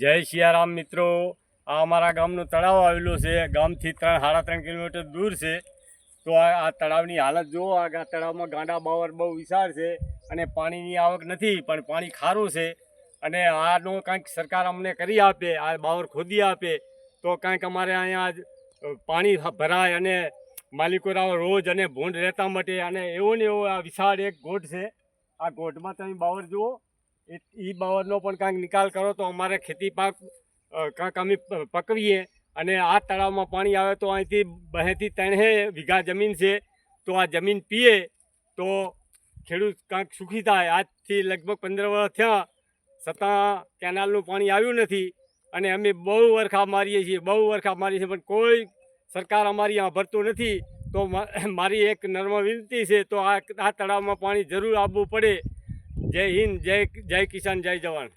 જય સિયારામ મિત્રો. આ અમારા ગામનું તળાવ આવેલું છે. ગામથી ત્રણ, સાડા ત્રણ કિલોમીટર દૂર છે. તો આ તળાવની હાલત જુઓ. આ તળાવમાં ગાંડા બાવર બહુ વિશાળ છે અને પાણીની આવક નથી, પણ પાણી ખારું છે. અને આનો કાંઈક સરકાર અમને કરી આપે, આ બાવર ખોદી આપે, તો કાંઈક અમારે અહીંયા પાણી ભરાય અને માલિકોરાઓ રોજ અને ભૂંડ રહેતા માટે અને એવો ને એવો આ વિશાળ એક ગોઠ છે. આ ગોઠમાં તમે બાવર જુઓ. એ બાવરનો પણ કાંઈક નિકાલ કરો તો અમારે ખેતી પાક કાંઈક અમે પકવીએ. અને આ તળાવમાં પાણી આવે તો અહીંથી બહેથી ત્રણે વીઘા જમીન છે. તો આ જમીન પીએ તો ખેડૂત કાંઈક સુખી થાય. આજથી લગભગ પંદર વર્ષ થયા. છતાં કેનાલનું પાણી આવ્યું નથી. અને અમે બહુ વરખા મારીએ છીએ, બહુ વરખા મારીએ છીએ. પણ કોઈ સરકાર અમારી આ ભરતું નથી. તો મારી એક નર્મ વિનંતી છે તો આ આ તળાવમાં પાણી જરૂર આવવું પડે. જય હિન્દ જય જય કિસાન જય જવાન.